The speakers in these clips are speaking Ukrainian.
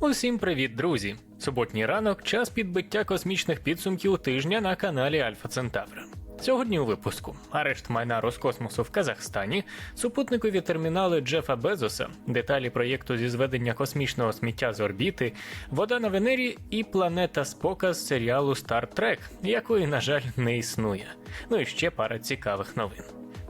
Усім привіт, друзі! Суботній ранок час підбиття космічних підсумків тижня на каналі Альфа Центавра. Сьогодні у випуску арешт майна Роскосмосу в Казахстані, супутникові термінали Джефа Безоса, деталі проєкту зі зведення космічного сміття з орбіти, вода на Венері і планета Спока з серіалу Star Trek, якої, на жаль, не існує. Ну і ще пара цікавих новин.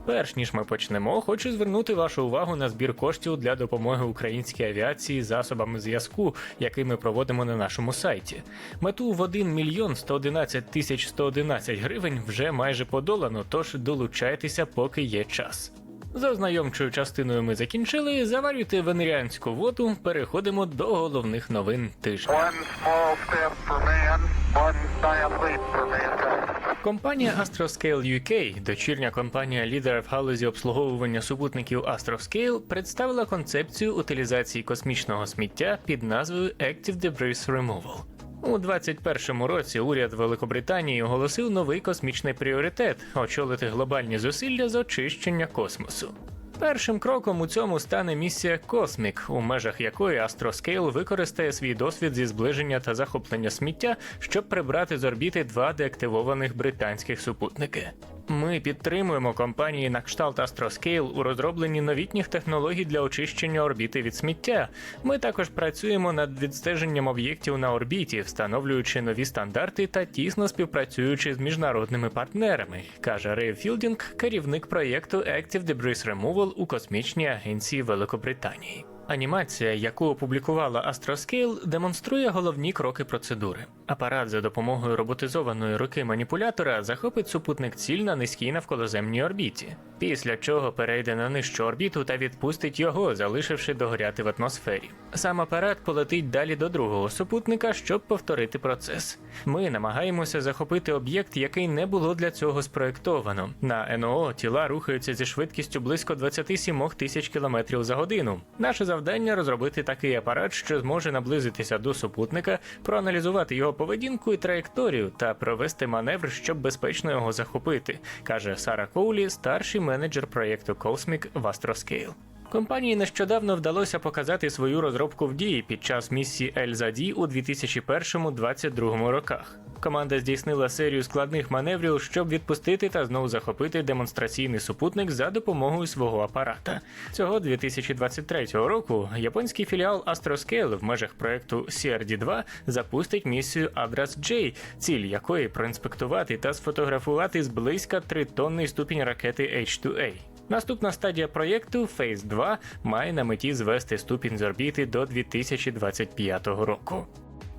Перш ніж ми почнемо, хочу звернути вашу увагу на збір коштів для допомоги українській авіації засобами зв'язку, який ми проводимо на нашому сайті. Мету в 1 мільйон 111 тисяч 111 гривень вже майже подолано, тож долучайтеся, поки є час. За ознайомчою частиною ми закінчили. Заварюйте венеріанську воду. Переходимо до головних новин тижня. One small step for man, one giant leap for. Компанія Astroscale UK, дочірня компанія лідера в галузі обслуговування супутників Astroscale, представила концепцію утилізації космічного сміття під назвою Active Debris Removal. У 2021 році уряд Великобританії оголосив новий космічний пріоритет очолити глобальні зусилля з очищення космосу. Першим кроком у цьому стане місія Космік, у межах якої Astroscale використає свій досвід зі зближення та захоплення сміття, щоб прибрати з орбіти два деактивованих британських супутники. Ми підтримуємо компанії на кшталт Astroscale у розробленні новітніх технологій для очищення орбіти від сміття. Ми також працюємо над відстеженням об'єктів на орбіті, встановлюючи нові стандарти та тісно співпрацюючи з міжнародними партнерами, каже Рей Філдінг, керівник проєкту Active Debris Removal у космічній агенції Великобританії. Анімація, яку опублікувала Astroscale, демонструє головні кроки процедури. Апарат за допомогою роботизованої руки маніпулятора захопить супутник ціль на низькій навколоземній орбіті, після чого перейде на нижчу орбіту та відпустить його, залишивши догоряти в атмосфері. Сам апарат полетить далі до другого супутника, щоб повторити процес. Ми намагаємося захопити об'єкт, який не було для цього спроектовано. На НО тіла рухаються зі швидкістю близько 27 тисяч кілометрів за годину. Наше завдання розробити такий апарат, що зможе наблизитися до супутника, проаналізувати його поведінку і траєкторію та провести маневр, щоб безпечно його захопити, каже Сара Коулі, старший менеджер проєкту Cosmic в Astroscale. Компанії нещодавно вдалося показати свою розробку в дії під час місії Ель-Заді у 2001-2022 роках. Команда здійснила серію складних маневрів, щоб відпустити та знову захопити демонстраційний супутник за допомогою свого апарата. Цього 2023 року японський філіал Astroscale в межах проекту CRD-2 запустить місію Abras-J, ціль якої проінспектувати та сфотографувати зблизька 3-тонний ступінь ракети H2A. Наступна стадія проєкту Phase 2 має на меті звести ступінь з орбіти до 2025 року.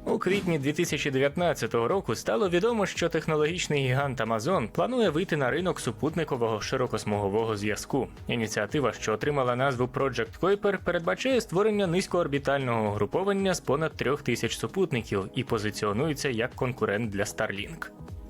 У квітні 2019 року стало відомо, що технологічний гігант Amazon планує вийти на ринок супутникового широкосмугового зв'язку. Ініціатива, що отримала назву Project Kuiper, передбачає створення низькоорбітального угруповання з понад трьох тисяч супутників і позиціонується як конкурент для Starlink.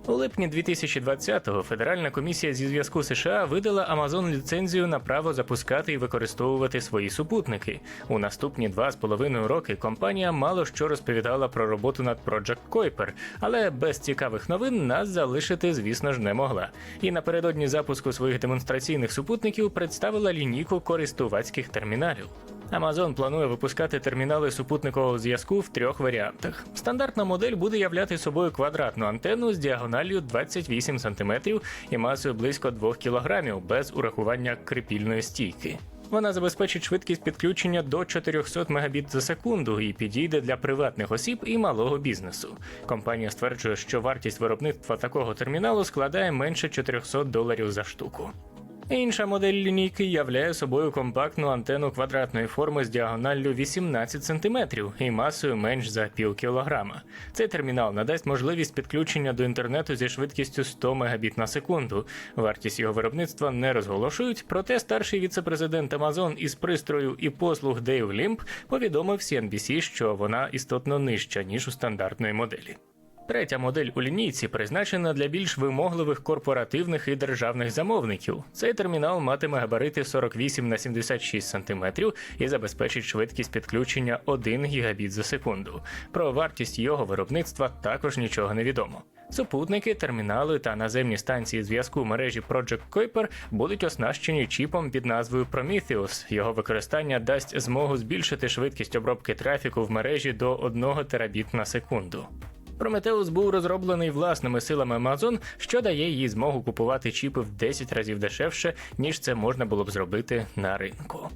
У липні 2020-го Федеральна комісія зі зв'язку США видала Amazon ліцензію на право запускати і використовувати свої супутники. У наступні два з половиною роки компанія мало що розповідала про роботу над Project Kuiper, але без цікавих новин нас залишити, звісно ж, не могла. І напередодні запуску своїх демонстраційних супутників представила лінійку користувацьких терміналів. Amazon планує випускати термінали супутникового зв'язку в трьох варіантах. Стандартна модель буде являти собою квадратну антенну з діагоналлю 28 см і масою близько 2 кг без урахування крепільної стійки. Вона забезпечить швидкість підключення до 400 Мбіт за секунду і підійде для приватних осіб і малого бізнесу. Компанія стверджує, що вартість виробництва такого терміналу складає менше 400 доларів за штуку. Інша модель лінійки являє собою компактну антенну квадратної форми з діагоналлю 18 см і масою менш за пів кілограма. Цей термінал надасть можливість підключення до інтернету зі швидкістю 100 Мбіт на секунду. Вартість його виробництва не розголошують, проте старший віцепрезидент Amazon із пристрою і послуг Дейв Лімп повідомив CNBC, що вона істотно нижча ніж у стандартної моделі. Третя модель у лінійці призначена для більш вимогливих корпоративних і державних замовників. Цей термінал матиме габарити 48 на 76 см і забезпечить швидкість підключення 1 гігабіт за секунду. Про вартість його виробництва також нічого не відомо. Супутники, термінали та наземні станції зв'язку мережі Project Kuiper будуть оснащені чіпом під назвою Prometheus. Його використання дасть змогу збільшити швидкість обробки трафіку в мережі до 1 терабіт на секунду. Прометеус був розроблений власними силами Amazon, що дає їй змогу купувати чіпи в 10 разів дешевше, ніж це можна було б зробити на ринку.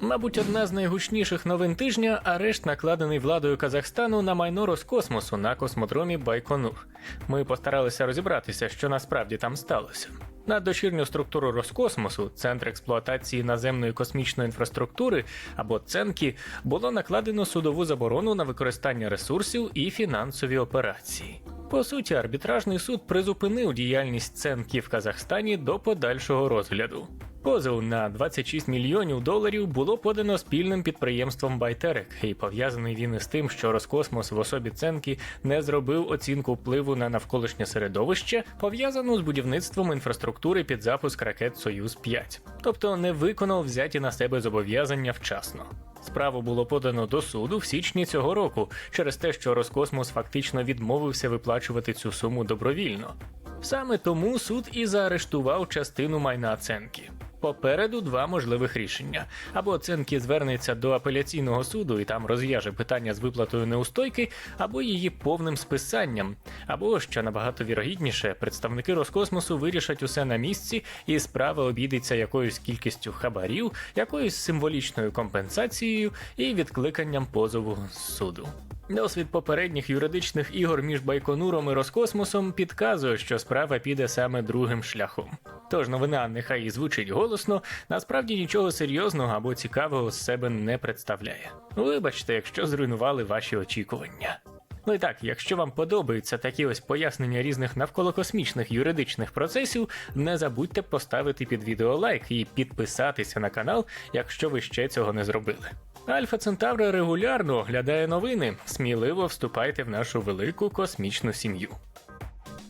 Мабуть, одна з найгучніших новин тижня арешт накладений владою Казахстану на майно Роскосмосу на космодромі Байконур. Ми постаралися розібратися, що насправді там сталося. На дочірню структуру Роскосмосу, центр експлуатації наземної космічної інфраструктури або ЦЕНКІ, було накладено судову заборону на використання ресурсів і фінансові операції. По суті, арбітражний суд призупинив діяльність ЦЕНКІ в Казахстані до подальшого розгляду. Позов на 26 мільйонів доларів було подано спільним підприємством Байтерек, і пов'язаний він із тим, що Роскосмос в особі Ценки не зробив оцінку впливу на навколишнє середовище, пов'язану з будівництвом інфраструктури під запуск ракет Союз 5 тобто не виконав взяті на себе зобов'язання вчасно. Справу було подано до суду в січні цього року через те, що Роскосмос фактично відмовився виплачувати цю суму добровільно. Саме тому суд і заарештував частину майна Ценки. Попереду два можливих рішення: або Ценкі звернеться до апеляційного суду і там розв'яже питання з виплатою неустойки, або її повним списанням, або що набагато вірогідніше, представники Роскосмосу вирішать усе на місці, і справа обійдеться якоюсь кількістю хабарів, якоюсь символічною компенсацією і відкликанням позову суду. Досвід попередніх юридичних ігор між Байконуром і Роскосмосом підказує, що справа піде саме другим шляхом. Тож новина нехай і звучить голосно, насправді нічого серйозного або цікавого з себе не представляє. Вибачте, якщо зруйнували ваші очікування. Ну і так, якщо вам подобаються такі ось пояснення різних навколокосмічних юридичних процесів, не забудьте поставити під відео лайк і підписатися на канал, якщо ви ще цього не зробили. Альфа Центавра регулярно оглядає новини. Сміливо вступайте в нашу велику космічну сім'ю.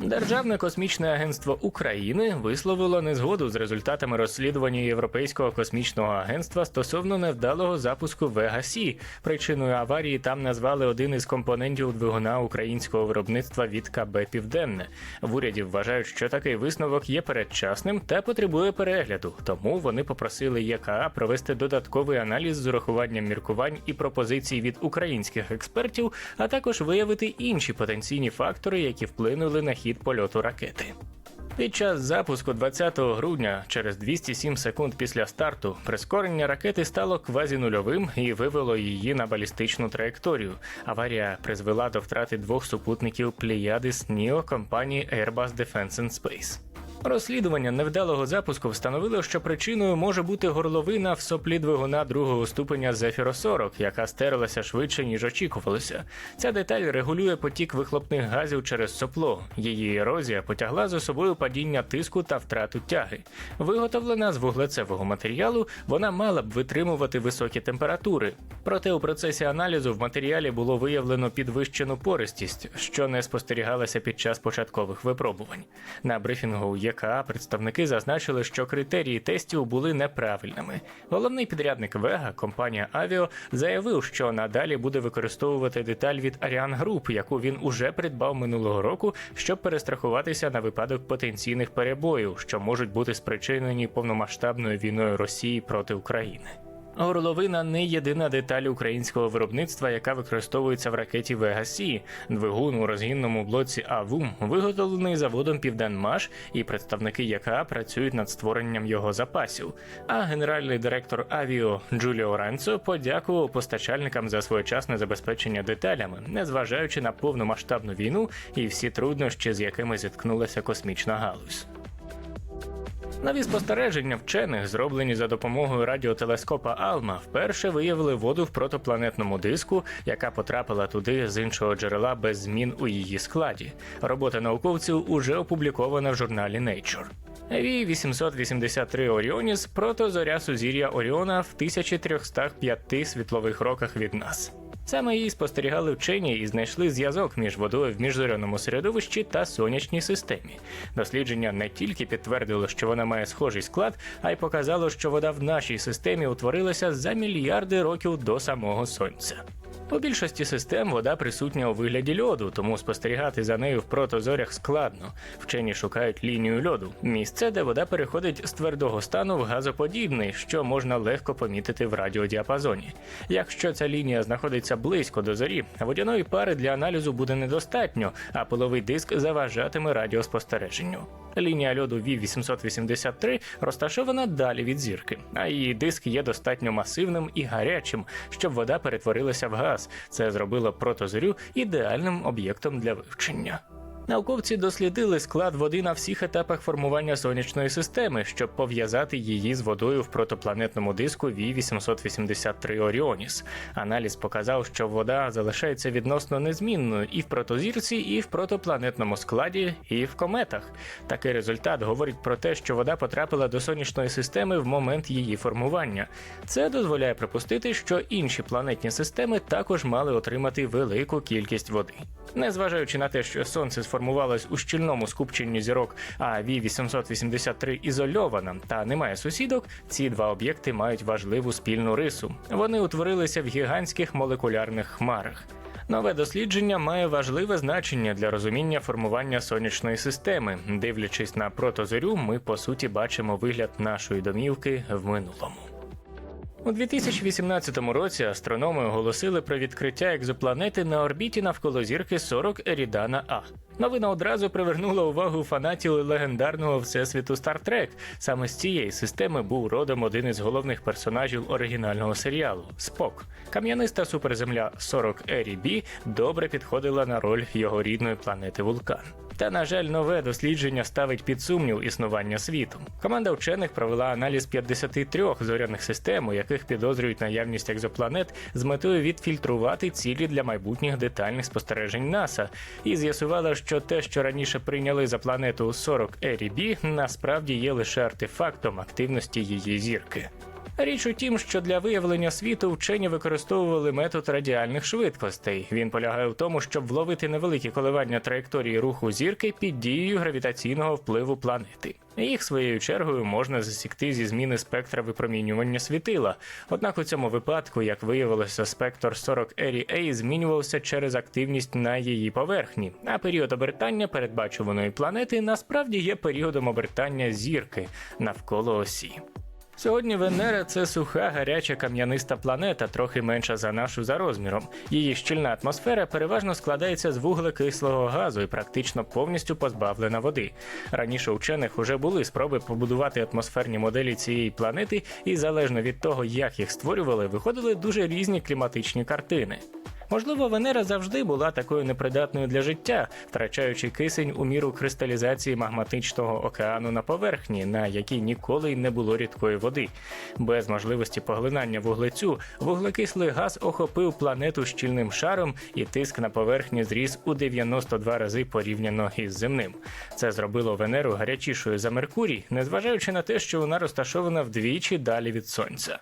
Державне космічне агентство України висловило незгоду з результатами розслідування Європейського космічного агентства стосовно невдалого запуску Вега Сі. Причиною аварії там назвали один із компонентів двигуна українського виробництва від КБ Південне. В уряді вважають, що такий висновок є передчасним та потребує перегляду. Тому вони попросили ЄКА провести додатковий аналіз з урахуванням міркувань і пропозицій від українських експертів, а також виявити інші потенційні фактори, які вплинули на хід польоту ракети. Під час запуску 20 грудня, через 207 секунд після старту, прискорення ракети стало квазінульовим і вивело її на балістичну траєкторію. Аварія призвела до втрати двох супутників пліядис НІО компанії Airbus Defence and Space. Розслідування невдалого запуску встановило, що причиною може бути горловина в соплі двигуна другого ступеня Zephyr 40, яка стерлася швидше ніж очікувалося. Ця деталь регулює потік вихлопних газів через сопло. Її ерозія потягла за собою падіння тиску та втрату тяги. Виготовлена з вуглецевого матеріалу, вона мала б витримувати високі температури. Проте у процесі аналізу в матеріалі було виявлено підвищену пористість, що не спостерігалася під час початкових випробувань. На брифінгу у ЄКА представники зазначили, що критерії тестів були неправильними. Головний підрядник Вега, компанія Авіо, заявив, що надалі буде використовувати деталь від Ariane Group, яку він уже придбав минулого року, щоб перестрахуватися на випадок потенційних перебоїв, що можуть бути спричинені повномасштабною війною Росії проти України. Горловина не єдина деталь українського виробництва, яка використовується в ракеті Вега-Сі. Двигун у розгінному блоці АВУМ виготовлений заводом Південмаш, і представники ЯКА працюють над створенням його запасів. А генеральний директор Авіо Джуліо Ранцо подякував постачальникам за своєчасне забезпечення деталями, незважаючи на повномасштабну війну і всі труднощі, з якими зіткнулася космічна галузь. Нові спостереження вчених, зроблені за допомогою радіотелескопа Алма, вперше виявили воду в протопланетному диску, яка потрапила туди з іншого джерела без змін у її складі. Робота науковців уже опублікована в журналі Nature. V-883 Оріоніс протозоря сузір'я Оріона в 1305 світлових роках від нас. Саме її спостерігали вчені і знайшли зв'язок між водою в міжзоряному середовищі та сонячній системі. Дослідження не тільки підтвердило, що вона має схожий склад, а й показало, що вода в нашій системі утворилася за мільярди років до самого сонця. У більшості систем вода присутня у вигляді льоду, тому спостерігати за нею в протозорях складно. Вчені шукають лінію льоду, місце, де вода переходить з твердого стану в газоподібний, що можна легко помітити в радіодіапазоні. Якщо ця лінія знаходиться близько до зорі, водяної пари для аналізу буде недостатньо, а пиловий диск заважатиме радіоспостереженню. Лінія льоду V883 розташована далі від зірки, а її диск є достатньо масивним і гарячим, щоб вода перетворилася в газ. Це зробило протозорю ідеальним об'єктом для вивчення. Науковці дослідили склад води на всіх етапах формування сонячної системи, щоб пов'язати її з водою в протопланетному диску V883 Оріоніс. Аналіз показав, що вода залишається відносно незмінною і в протозірці, і в протопланетному складі, і в кометах. Такий результат говорить про те, що вода потрапила до сонячної системи в момент її формування. Це дозволяє припустити, що інші планетні системи також мали отримати велику кількість води. Незважаючи на те, що сонце сформувалось у щільному скупченні зірок, а V883 ізольована та не має сусідок, ці два об'єкти мають важливу спільну рису. Вони утворилися в гігантських молекулярних хмарах. Нове дослідження має важливе значення для розуміння формування сонячної системи. Дивлячись на протозорю, ми по суті бачимо вигляд нашої домівки в минулому. У 2018 році астрономи оголосили про відкриття екзопланети на орбіті навколо зірки 40 Ерідана А. Новина одразу привернула увагу фанатів легендарного всесвіту Star Trek. Саме з цієї системи був родом один із головних персонажів оригінального серіалу Спок. Кам'яниста суперземля 40 Ері Бі добре підходила на роль його рідної планети Вулкан. Та, на жаль, нове дослідження ставить під сумнів існування світу. Команда вчених провела аналіз 53 зоряних систем, у яких підозрюють наявність екзопланет з метою відфільтрувати цілі для майбутніх детальних спостережень НАСА, і з'ясувала, що те, що раніше прийняли за планету 40 Ері Бі, насправді є лише артефактом активності її зірки. Річ у тім, що для виявлення світу вчені використовували метод радіальних швидкостей. Він полягає в тому, щоб вловити невеликі коливання траєкторії руху зірки під дією гравітаційного впливу планети. Їх своєю чергою можна засікти зі зміни спектра випромінювання світила. Однак у цьому випадку, як виявилося, спектр 40 Ері змінювався через активність на її поверхні, а період обертання передбачуваної планети насправді є періодом обертання зірки навколо осі. Сьогодні Венера це суха, гаряча кам'яниста планета, трохи менша за нашу за розміром. Її щільна атмосфера переважно складається з вуглекислого газу і практично повністю позбавлена води. Раніше у вчених уже були спроби побудувати атмосферні моделі цієї планети, і залежно від того, як їх створювали, виходили дуже різні кліматичні картини. Можливо, Венера завжди була такою непридатною для життя, втрачаючи кисень у міру кристалізації магматичного океану на поверхні, на якій ніколи й не було рідкої води. Без можливості поглинання вуглецю, вуглекислий газ охопив планету щільним шаром, і тиск на поверхні зріс у 92 рази порівняно із земним. Це зробило Венеру гарячішою за Меркурій, незважаючи на те, що вона розташована вдвічі далі від сонця.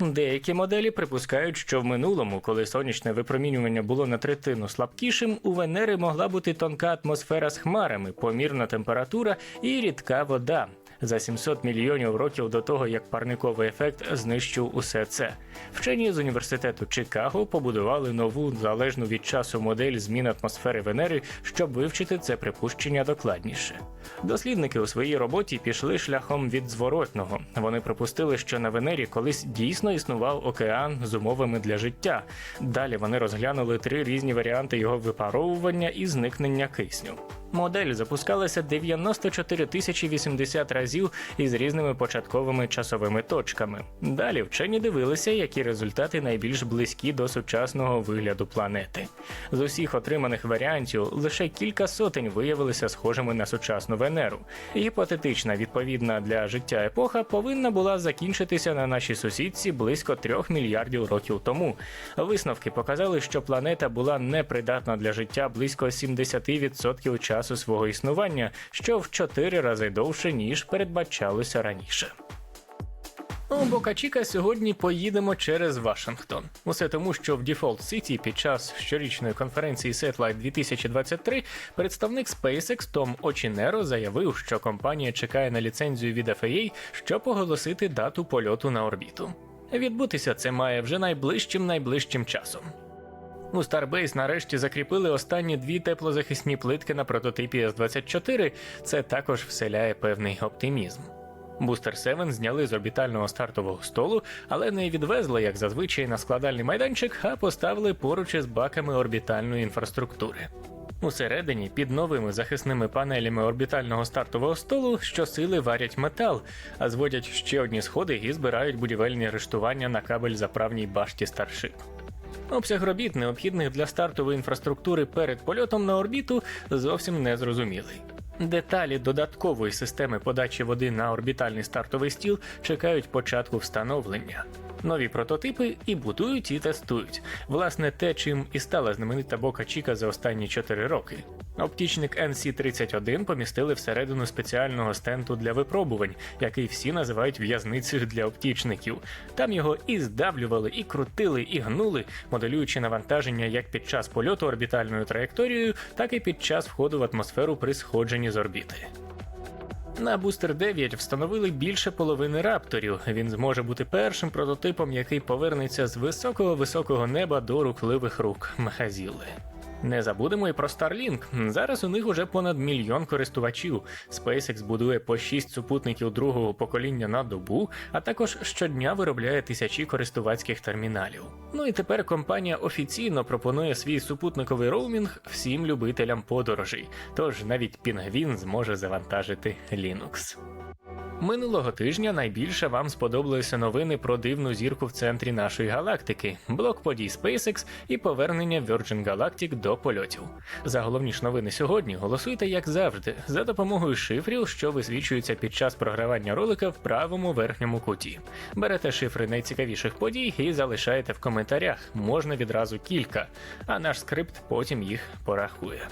Деякі моделі припускають, що в минулому, коли сонячне випромінювання було на третину слабкішим, у Венери могла бути тонка атмосфера з хмарами, помірна температура і рідка вода. За 700 мільйонів років до того, як парниковий ефект знищив усе це. Вчені з університету Чикаго побудували нову залежну від часу модель змін атмосфери Венери, щоб вивчити це припущення докладніше. Дослідники у своїй роботі пішли шляхом від зворотного. Вони припустили, що на Венері колись дійсно існував океан з умовами для життя. Далі вони розглянули три різні варіанти його випаровування і зникнення кисню. Модель запускалася 94 тисячі 80 разів із різними початковими часовими точками. Далі вчені дивилися, які результати найбільш близькі до сучасного вигляду планети. З усіх отриманих варіантів лише кілька сотень виявилися схожими на сучасну Венеру. Гіпотетична відповідна для життя епоха повинна була закінчитися на нашій сусідці близько трьох мільярдів років тому. Висновки показали, що планета була непридатна для життя близько 70% часу свого існування, що в 4 рази довше ніж передбачалося раніше. У Бока-Чіка сьогодні поїдемо через Вашингтон. Усе тому, що в Default City під час щорічної конференції Satellite 2023 представник SpaceX Том Очінеро заявив, що компанія чекає на ліцензію від FAA, щоб оголосити дату польоту на орбіту. Відбутися це має вже найближчим найближчим часом. У Starbase нарешті закріпили останні дві теплозахисні плитки на прототипі S-24. Це також вселяє певний оптимізм. Бустер 7 зняли з орбітального стартового столу, але не відвезли, як зазвичай, на складальний майданчик, а поставили поруч із баками орбітальної інфраструктури. Усередині, під новими захисними панелями орбітального стартового столу, щосили варять метал, а зводять ще одні сходи і збирають будівельні рештування на кабель заправній башті Старшип. Обсяг робіт, необхідних для стартової інфраструктури перед польотом на орбіту, зовсім не зрозумілий. Деталі додаткової системи подачі води на орбітальний стартовий стіл чекають початку встановлення. Нові прототипи і будують, і тестують. Власне, те, чим і стала знаменита Бока Чіка за останні 4 роки. Оптічник NC-31 помістили всередину спеціального стенту для випробувань, який всі називають в'язницею для оптічників. Там його і здавлювали, і крутили, і гнули, моделюючи навантаження як під час польоту орбітальною траєкторією, так і під час входу в атмосферу при сходженні з орбіти. На бустер 9 встановили більше половини рапторів. Він зможе бути першим прототипом, який повернеться з високого високого неба до рухливих рук Мехазіли. Не забудемо і про Starlink. Зараз у них уже понад мільйон користувачів. SpaceX будує по 6 супутників другого покоління на добу, а також щодня виробляє тисячі користувацьких терміналів. Ну і тепер компанія офіційно пропонує свій супутниковий роумінг всім любителям подорожей. Тож навіть Пінгвін зможе завантажити Linux. Минулого тижня найбільше вам сподобалися новини про дивну зірку в центрі нашої галактики, блок подій SpaceX і повернення Virgin Galactic до польотів. За головні ж новини сьогодні голосуйте, як завжди, за допомогою шифрів, що висвічуються під час програвання ролика в правому верхньому куті. Берете шифри найцікавіших подій і залишаєте в коментарях. Можна відразу кілька, а наш скрипт потім їх порахує.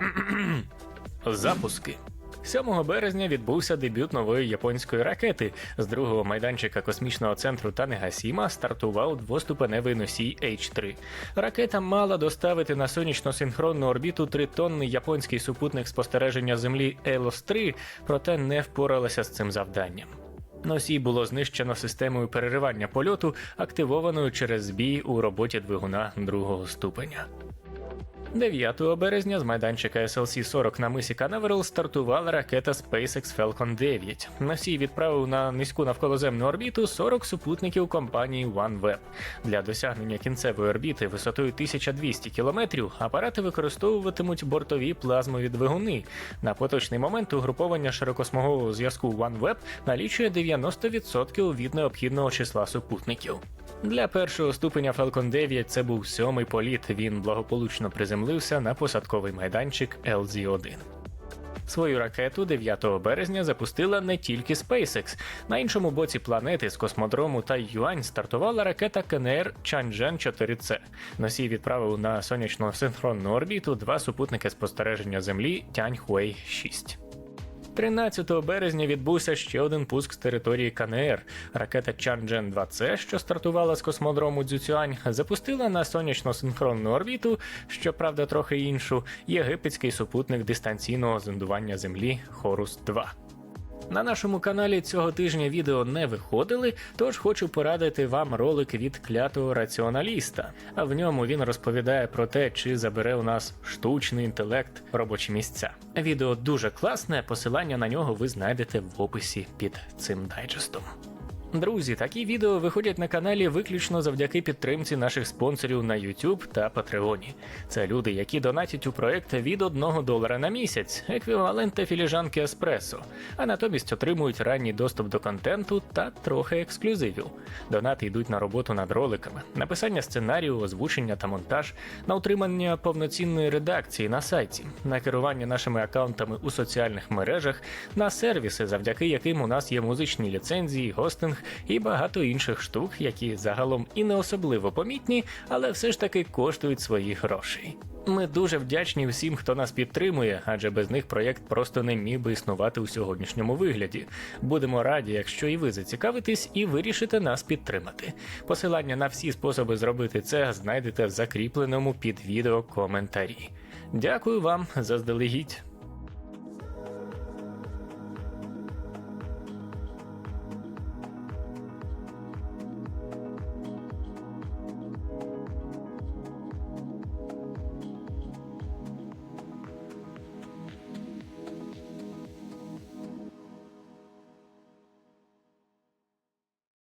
Запуски. 7 березня відбувся дебют нової японської ракети. З другого майданчика космічного центру Танегасіма стартував двоступеневий носій H3. Ракета мала доставити на сонячно-синхронну орбіту тритонний японський супутник спостереження Землі Елос 3 проте не впоралася з цим завданням. Носій було знищено системою переривання польоту, активованою через збій у роботі двигуна другого ступеня. 9 березня з майданчика SLC-40 на мисі Канаверал стартувала ракета SpaceX Falcon 9. Носій відправив на низьку навколоземну орбіту 40 супутників компанії OneWeb. Для досягнення кінцевої орбіти висотою 1200 км апарати використовуватимуть бортові плазмові двигуни. На поточний момент угруповання широкосмугового зв'язку OneWeb налічує 90% від необхідного числа супутників. Для першого ступеня Falcon 9 це був сьомий політ. Він благополучно приземлився на посадковий майданчик LZ-1. Свою ракету 9 березня запустила не тільки SpaceX. На іншому боці планети з космодрому Тайюань стартувала ракета КНР Чанжен 4C. Носій відправив на сонячно синхронну орбіту два супутники спостереження Землі Тяньхуей 6. 13 березня відбувся ще один пуск з території КНР. Ракета чанджен 2C, що стартувала з космодрому Дзюцюань, запустила на сонячно-синхронну орбіту, щоправда, трохи іншу, єгипетський супутник дистанційного зондування Землі Хорус 2. На нашому каналі цього тижня відео не виходили, тож хочу порадити вам ролик від клятого раціоналіста. А в ньому він розповідає про те, чи забере у нас штучний інтелект робочі місця. Відео дуже класне, посилання на нього ви знайдете в описі під цим дайджестом. Друзі, такі відео виходять на каналі виключно завдяки підтримці наших спонсорів на YouTube та Патреоні. Це люди, які донатять у проект від 1 долара на місяць, еквівалент філіжанки еспресо, а натомість отримують ранній доступ до контенту та трохи ексклюзивів. Донати йдуть на роботу над роликами, написання сценарію, озвучення та монтаж, на утримання повноцінної редакції на сайті, на керування нашими аккаунтами у соціальних мережах, на сервіси, завдяки яким у нас є музичні ліцензії, гостинг і багато інших штук, які загалом і не особливо помітні, але все ж таки коштують своїх грошей. Ми дуже вдячні всім, хто нас підтримує, адже без них проєкт просто не міг би існувати у сьогоднішньому вигляді. Будемо раді, якщо і ви зацікавитесь і вирішите нас підтримати. Посилання на всі способи зробити це знайдете в закріпленому під відео коментарі. Дякую вам заздалегідь.